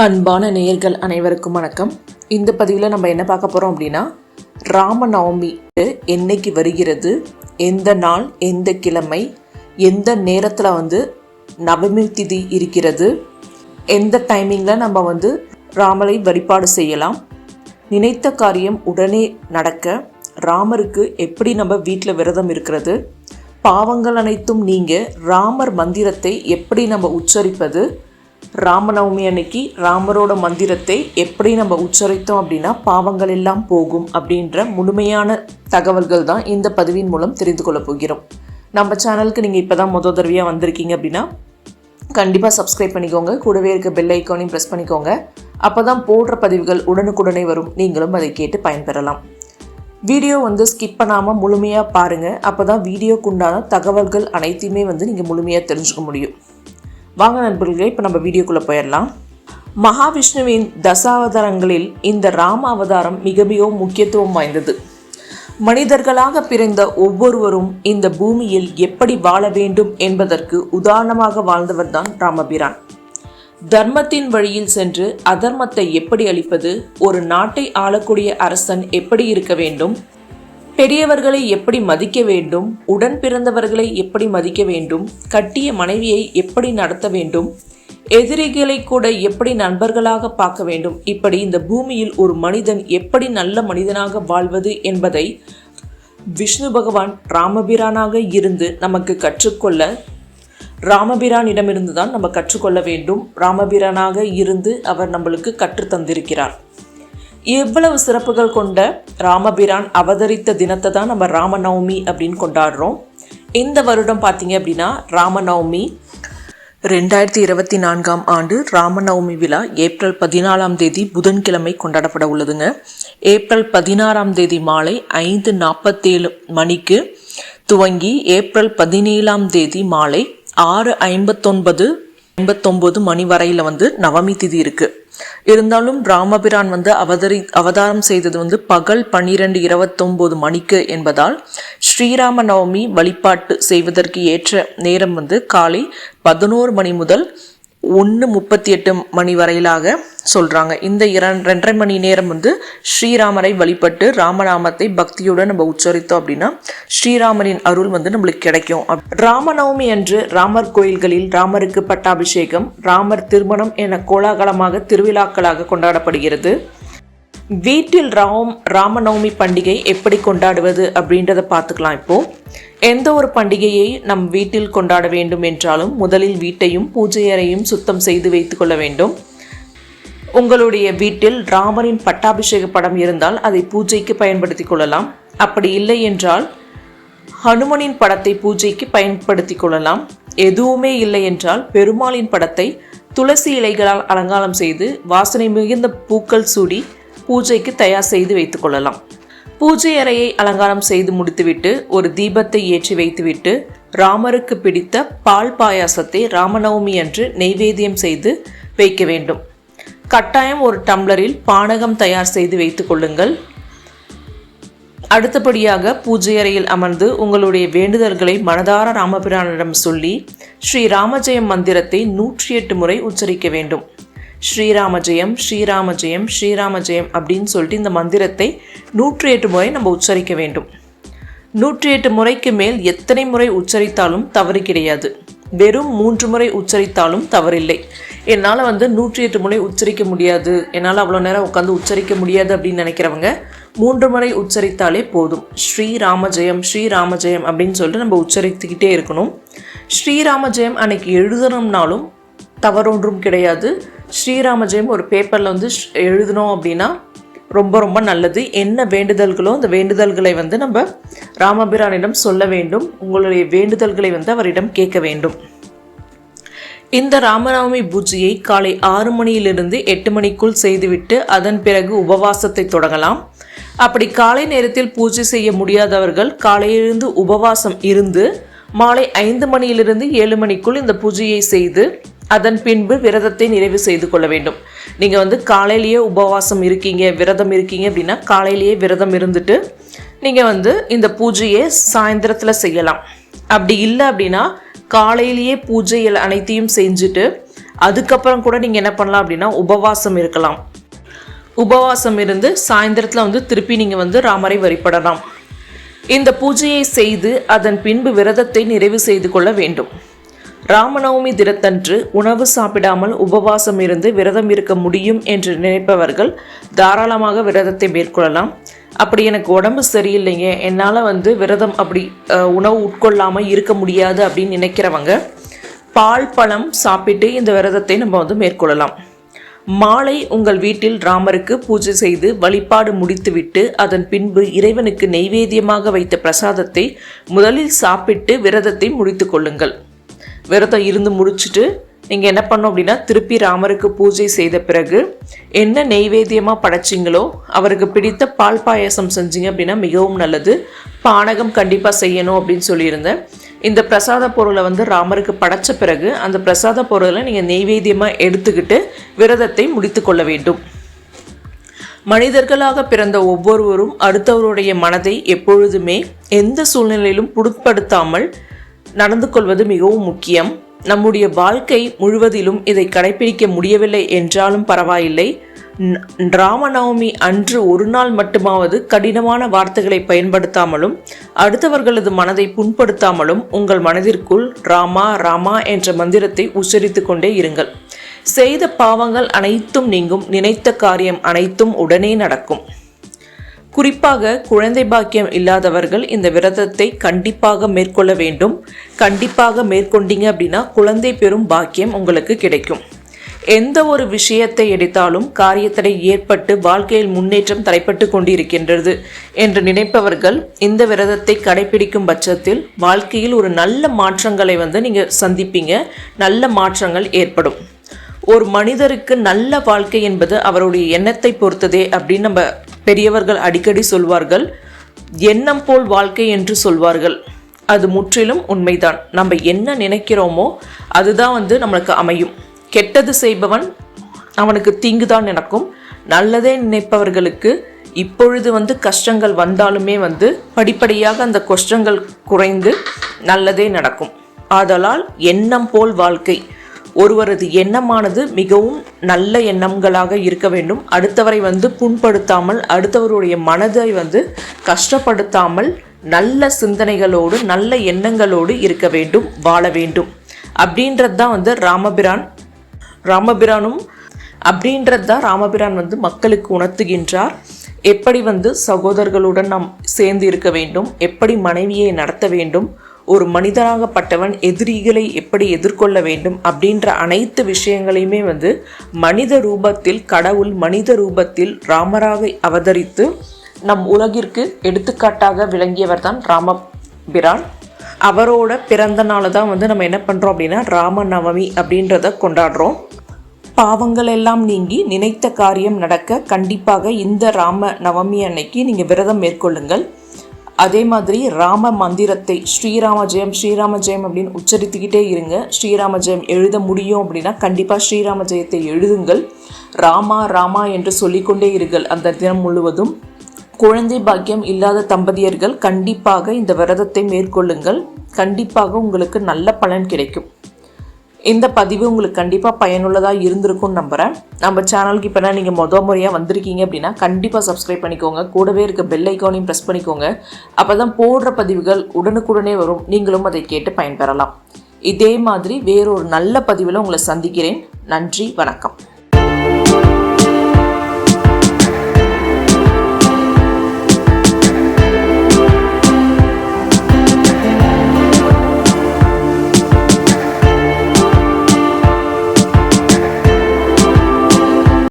அன்பான நேயர்கள் அனைவருக்கும் வணக்கம். இந்த பதிவில் நம்ம என்ன பார்க்க போகிறோம் அப்படின்னா ராமநவமி என்னைக்கு வருகிறது எந்த நாள் எந்த கிழமை எந்த நேரத்தில் வந்து நவமி திதி இருக்கிறது எந்த டைமிங்கில் நம்ம வந்து ராமரை வழிபாடு செய்யலாம் நினைத்த காரியம் உடனே நடக்க ராமருக்கு எப்படி நம்ம வீட்டில் விரதம் இருக்கிறது பாவங்கள் அனைத்தும் நீங்க ராமர் மந்திரத்தை எப்படி நம்ம உச்சரிப்பது ராமநவமி அன்னைக்கு ராமரோட மந்திரத்தை எப்படி நம்ம உச்சரித்தோம் அப்படின்னா பாவங்கள் எல்லாம் போகும் அப்படின்ற முழுமையான தகவல்கள் தான் இந்த பதிவின் மூலம் தெரிந்து கொள்ளப் போகிறோம். நம்ம சேனலுக்கு நீங்கள் இப்போ தான் முதல் தடவையாக வந்திருக்கீங்க அப்படின்னா கண்டிப்பாக சப்ஸ்கிரைப் பண்ணிக்கோங்க. கூடவே இருக்க பெல் ஐக்கானையும் ப்ரெஸ் பண்ணிக்கோங்க. அப்போ தான் போடுற பதிவுகள் உடனுக்குடனே வரும். நீங்களும் அதை கேட்டு பயன்பெறலாம். வீடியோ வந்து ஸ்கிப் பண்ணாமல் முழுமையாக பாருங்கள் அப்போ தான் வீடியோக்குண்டான தகவல்கள் அனைத்தையுமே வந்து நீங்கள் முழுமையாக தெரிஞ்சுக்க முடியும். வாங்க நண்பர்களே இப்போ நம்ம வீடியோக்குள்ளே போயிடலாம். மகாவிஷ்ணுவின் தசாவதாரங்களில் இந்த ராம அவதாரம் மிக மிகவும் முக்கியத்துவம் வாய்ந்தது. மனிதர்களாக பிறந்த ஒவ்வொருவரும் இந்த பூமியில் எப்படி வாழ வேண்டும் என்பதற்கு உதாரணமாக வாழ்ந்தவர்தான் ராமபிரான். தர்மத்தின் வழியில் சென்று அதர்மத்தை எப்படி அளிப்பது ஒரு நாட்டை ஆளக்கூடிய அரசன் எப்படி இருக்க வேண்டும் பெரியவர்களை எப்படி மதிக்க வேண்டும்? உடன் பிறந்தவர்களை எப்படி மதிக்க வேண்டும்? கட்டிய மனைவியை எப்படி நடத்த வேண்டும்? எதிரிகளை கூட எப்படி நண்பர்களாக பார்க்க வேண்டும்? இப்படி இந்த பூமியில் ஒரு மனிதன் எப்படி நல்ல மனிதனாக வாழ்வது என்பதை விஷ்ணு பகவான் ராமபிரானாக இருந்து நமக்கு கற்றுக்கொள்ள ராமபிரானிடமிருந்து தான் நம்ம கற்றுக்கொள்ள வேண்டும். ராமபிரானாக இருந்து அவர் நம்மளுக்கு கற்றுத்தந்திருக்கிறார். எவ்வளவு சிறப்புகள் கொண்ட ராமபிரான் அவதரித்த தினத்தை தான் நம்ம ராமநவமி அப்படின்னு கொண்டாடுறோம். இந்த வருடம் பார்த்தீங்க அப்படின்னா ராமநவமி ரெண்டாயிரத்தி இருபத்தி நான்காம் ஆண்டு ராமநவமி விழா ஏப்ரல் பதினாலாம் தேதி புதன்கிழமை கொண்டாடப்பட உள்ளதுங்க. ஏப்ரல் பதினாறாம் தேதி மாலை ஐந்து நாற்பத்தேழு மணிக்கு துவங்கி ஏப்ரல் பதினேழாம் தேதி மாலை ஆறு ஐம்பத்தொன்பது ஐம்பத்தொம்போது மணி வரையில் வந்து நவமி திதி இருக்குது இருந்தாலும் ராமபிரான் வந்து அவதரி அவதாரம் செய்தது வந்து பகல் பன்னிரெண்டு இருபத்தொம்போது மணிக்கு என்பதால் ஸ்ரீராம நவமி வழிபாட்டு செய்வதற்கு ஏற்ற நேரம் வந்து காலை பதினோரு மணி முதல் ஒன்று முப்பத்தி எட்டு மணி வரையிலாக சொல்கிறாங்க இந்த இரண் ரெண்டரை மணி நேரம் வந்து ஸ்ரீராமரை வழிபட்டு ராமநாமத்தை பக்தியோடு நம்ம உச்சரித்தோம் அப்படின்னா ஸ்ரீராமரின் அருள் வந்து நம்மளுக்கு கிடைக்கும். ராமநவமி அன்று ராமர் கோயில்களில் ராமருக்கு பட்டாபிஷேகம் ராமர் திருமணம் என கோலாகலமாக திருவிழாக்களாக கொண்டாடப்படுகிறது. வீட்டில் ராம் ராமநவமி பண்டிகை எப்படி கொண்டாடுவது அப்படின்றத பார்த்துக்கலாம் இப்போ. எந்த ஒரு பண்டிகையை நம் வீட்டில் கொண்டாட வேண்டும் என்றாலும் முதலில் வீட்டையும் பூஜை அறையும் சுத்தம் செய்து வைத்துக்கொள்ள வேண்டும். உங்களுடைய வீட்டில் ராமரின் பட்டாபிஷேக படம் இருந்தால் அதை பூஜைக்கு பயன்படுத்தி கொள்ளலாம். அப்படி இல்லை என்றால் ஹனுமனின் படத்தை பூஜைக்கு பயன்படுத்தி கொள்ளலாம். எதுவுமே இல்லை என்றால் பெருமாளின் படத்தை துளசி இலைகளால் அலங்காரம் செய்து வாசனை மிகுந்த பூக்கள் சூடி பூஜைக்கு தயார் செய்து வைத்துக் கொள்ளலாம். பூஜை அறையை அலங்காரம் செய்து முடித்துவிட்டு ஒரு தீபத்தை ஏற்றி வைத்துவிட்டு ராமருக்கு பிடித்த பால் பாயாசத்தை ராமநவமி அன்று நெய்வேத்தியம் செய்து வைக்க வேண்டும். கட்டாயம் ஒரு டம்ளரில் பானகம் தயார் செய்து வைத்துக் கொள்ளுங்கள். அடுத்தபடியாக பூஜை அறையில் அமர்ந்து உங்களுடைய வேண்டுதல்களை மனதார ராமபிரானிடம் சொல்லி ஸ்ரீ ராமஜெயம் மந்திரத்தை நூற்றி எட்டு முறை உச்சரிக்க வேண்டும். ஸ்ரீராம ஜெயம் ஸ்ரீராம ஜெயம் ஸ்ரீராம ஜெயம் அப்படின்னு சொல்லிட்டு இந்த மந்திரத்தை நூற்றி எட்டு முறை நம்ம உச்சரிக்க வேண்டும். நூற்றி எட்டு முறைக்கு மேல் எத்தனை முறை உச்சரித்தாலும் தவறு கிடையாது. வெறும் மூன்று முறை உச்சரித்தாலும் தவறில்லை. என்னால் வந்து நூற்றி எட்டு முறை உச்சரிக்க முடியாது. என்னால் அவ்வளோ நேரம் உட்காந்து உச்சரிக்க முடியாது அப்படின்னு நினைக்கிறவங்க மூன்று முறை உச்சரித்தாலே போதும். ஸ்ரீராம ஜெயம் ஸ்ரீராம ஜெயம் அப்படின்னு சொல்லிட்டு நம்ம உச்சரித்துக்கிட்டே இருக்கணும். ஸ்ரீராம ஜெயம் அன்னைக்கு எழுதணும்னாலும் தவறொன்றும் கிடையாது. ஸ்ரீராம ஜெயம் ஒரு பேப்பரில் வந்து எழுதினோம் எழுதணும் அப்படின்னா ரொம்ப ரொம்ப நல்லது. என்ன வேண்டுதல்களோ அந்த வேண்டுதல்களை வந்து நம்ம ராமபிரானிடம் சொல்ல வேண்டும். உங்களுடைய வேண்டுதல்களை வந்து அவரிடம் கேட்க வேண்டும். இந்த ராமநவமி பூஜையை காலை ஆறு மணியிலிருந்து எட்டு மணிக்குள் செய்துவிட்டு அதன் பிறகு உபவாசத்தை தொடங்கலாம். அப்படி காலை நேரத்தில் பூஜை செய்ய முடியாதவர்கள் காலையிலிருந்து உபவாசம் இருந்து மாலை ஐந்து மணியிலிருந்து ஏழு மணிக்குள் இந்த பூஜையை செய்து அதன் பின்பு விரதத்தை நிறைவு செய்து கொள்ள வேண்டும். நீங்கள் வந்து காலையிலேயே உபவாசம் இருக்கீங்க விரதம் இருக்கீங்க அப்படின்னா காலையிலேயே விரதம் இருந்துட்டு நீங்கள் வந்து இந்த பூஜையை சாயந்தரத்தில் செய்யலாம். அப்படி இல்லை அப்படின்னா காலையிலேயே பூஜைகள் அனைத்தையும் செஞ்சுட்டு அதுக்கப்புறம் கூட நீங்கள் என்ன பண்ணலாம் அப்படின்னா உபவாசம் இருக்கலாம். உபவாசம் இருந்து சாயந்தரத்தில் வந்து திருப்பி நீங்கள் வந்து ராமரை வழிபடலாம். இந்த பூஜையை செய்து அதன் பின்பு விரதத்தை நிறைவு செய்து கொள்ள வேண்டும். ராமநவமி தினத்தன்று உணவு சாப்பிடாமல் உபவாசம் இருந்து விரதம் இருக்க முடியும் என்று நினைப்பவர்கள் தாராளமாக விரதத்தை மேற்கொள்ளலாம். அப்படி எனக்கு உடம்பு சரியில்லைங்க. என்னால் வந்து விரதம் அப்படி உணவு உட்கொள்ளாமல் இருக்க முடியாது அப்படின்னு நினைக்கிறவங்க பால் பழம் சாப்பிட்டு இந்த விரதத்தை நம்ம வந்து மேற்கொள்ளலாம். மாலை உங்கள் வீட்டில் ராமருக்கு பூஜை செய்து வழிபாடு முடித்துவிட்டு அதன் பின்பு இறைவனுக்கு நெய்வேத்தியமாக வைத்த பிரசாதத்தை முதலில் சாப்பிட்டு விரதத்தை முடித்து கொள்ளுங்கள். விரதம் இருந்து முடிச்சுட்டு நீங்கள் என்ன பண்ணோம் அப்படின்னா திருப்பி ராமருக்கு பூஜை செய்த பிறகு என்ன நெய்வேத்தியமாக படைச்சிங்களோ அவருக்கு பிடித்த பால் பாயசம் செஞ்சீங்க அப்படின்னா மிகவும் நல்லது. பானகம் கண்டிப்பாக செய்யணும் அப்படின்னு சொல்லியிருந்தேன். இந்த பிரசாத பொருளை வந்து ராமருக்கு படைச்ச பிறகு அந்த பிரசாத பொருளை நீங்கள் நெய்வேத்தியமாக எடுத்துக்கிட்டு விரதத்தை முடித்து கொள்ள வேண்டும். மனிதர்களாக பிறந்த ஒவ்வொருவரும் அடுத்தவருடைய மனதை எப்பொழுதுமே எந்த சூழ்நிலையிலும் புட்படுத்தாமல் நடந்து கொள்வது மிகவும் முக்கியம். நம்முடைய வாழ்க்கை முழுவதிலும் இதை கடைபிடிக்க முடியவில்லை என்றாலும் பரவாயில்லை. ராமநவமி அன்று ஒரு நாள் மட்டுமாவது கடினமான வார்த்தைகளை பயன்படுத்தாமலும் அடுத்தவர்களது மனதை புண்படுத்தாமலும் உங்கள் மனதிற்குள் ராமா ராமா என்ற மந்திரத்தை உச்சரித்து கொண்டே இருங்கள். செய்த பாவங்கள் அனைத்தும் நீங்கும் நினைத்த காரியம் அனைத்தும் உடனே நடக்கும். குறிப்பாக குழந்தை பாக்கியம் இல்லாதவர்கள் இந்த விரதத்தை கண்டிப்பாக மேற்கொள்ள வேண்டும். கண்டிப்பாக மேற்கொண்டீங்க அப்படின்னா குழந்தை பெறும் பாக்கியம் உங்களுக்கு கிடைக்கும். எந்த ஒரு விஷயத்தை எடுத்தாலும் காரியத்தடை ஏற்பட்டு வாழ்க்கையில் முன்னேற்றம் தடைப்பட்டு கொண்டிருக்கின்றது என்று நினைப்பவர்கள் இந்த விரதத்தை கடைபிடிக்கும் பட்சத்தில் வாழ்க்கையில் ஒரு நல்ல மாற்றங்களை வந்து நீங்கள் சந்திப்பீங்க. நல்ல மாற்றங்கள் ஏற்படும். ஒரு மனிதருக்கு நல்ல வாழ்க்கை என்பது அவருடைய எண்ணத்தை பொறுத்ததே அப்படின்னு நம்ம பெரியவர்கள் அடிக்கடி சொல்வார்கள் எண்ணம் போல் வாழ்க்கை என்று சொல்வார்கள். அது முற்றிலும் உண்மைதான். நம்ம என்ன நினைக்கிறோமோ அதுதான் வந்து நம்மளுக்கு அமையும். கெட்டது செய்பவன் அவனுக்கு தீங்கு தான் நினைக்கும் நல்லதே நினைப்பவர்களுக்கு இப்பொழுது வந்து கஷ்டங்கள் வந்தாலுமே வந்து படிப்படியாக அந்த கஷ்டங்கள் குறைந்து நல்லதே நடக்கும். ஆதலால் எண்ணம் போல் வாழ்க்கை. ஒருவரது எண்ணமானது மிகவும் நல்ல எண்ணங்களாக இருக்க வேண்டும். அடுத்தவரை வந்து புண்படுத்தாமல் அடுத்தவருடைய மனதை வந்து கஷ்டப்படுத்தாமல் நல்ல சிந்தனைகளோடு நல்ல எண்ணங்களோடு இருக்க வேண்டும் வாழ வேண்டும். அப்படின்றது தான் வந்து ராமபிரான். ராமபிரானும் அப்படின்றது தான் ராமபிரான் வந்து மக்களுக்கு உணர்த்துகின்றார். எப்படி வந்து சகோதரர்களுடன் நாம் சேர்ந்து இருக்க வேண்டும்? எப்படி மனைவியை நடத்த வேண்டும்? ஒரு மனிதனாகப்பட்டவன் எதிரிகளை எப்படி எதிர்கொள்ள வேண்டும் அப்படின்ற அனைத்து விஷயங்களையுமே வந்து மனித ரூபத்தில் கடவுள் மனித ரூபத்தில் ராமராக அவதரித்து நம் உலகிற்கு எடுத்துக்காட்டாக விளங்கியவர் தான் ராமபிரான். அவரோட பிறந்த நாளை தான் வந்து நம்ம என்ன பண்ணுறோம் அப்படின்னா ராம நவமி அப்படின்றத கொண்டாடுறோம். பாவங்கள் எல்லாம் நீங்கி நினைத்த காரியம் நடக்க கண்டிப்பாக இந்த ராம நவமி அன்னைக்கு நீங்கள் விரதம் மேற்கொள்ளுங்கள். அதே மாதிரி ராம மந்திரத்தை ஸ்ரீராம ஜெயம் ஸ்ரீராம ஜெயம் அப்படின்னு உச்சரித்துக்கிட்டே இருங்க. ஸ்ரீராம ஜெயம் எழுத முடியும் அப்படின்னா கண்டிப்பாக ஸ்ரீராம ஜெயத்தை எழுதுங்கள். ராமா ராமா என்று சொல்லிக்கொண்டே இருங்கள் அந்த தினம் முழுவதும். குழந்தை பாக்கியம் இல்லாத தம்பதியர்கள் கண்டிப்பாக இந்த விரதத்தை மேற்கொள்ளுங்கள். கண்டிப்பாக உங்களுக்கு நல்ல பலன் கிடைக்கும். இந்த பதிவு உங்களுக்கு கண்டிப்பாக பயனுள்ளதாக இருந்திருக்கும்னு நம்புகிறேன் நம்ம சேனலுக்கு இப்போ நீங்கள் மொதல் முறையாக வந்திருக்கீங்க அப்படின்னா கண்டிப்பாக சப்ஸ்கிரைப் பண்ணிக்கோங்க. கூடவே இருக்க பெல் ஐக்கானையும் ப்ரெஸ் பண்ணிக்கோங்க. அப்போ தான் போடுற பதிவுகள் உடனுக்குடனே வரும். நீங்களும் அதை கேட்டு பயன்பெறலாம். இதே மாதிரி வேறொரு நல்ல பதிவில் உங்களை சந்திக்கிறேன். நன்றி வணக்கம்.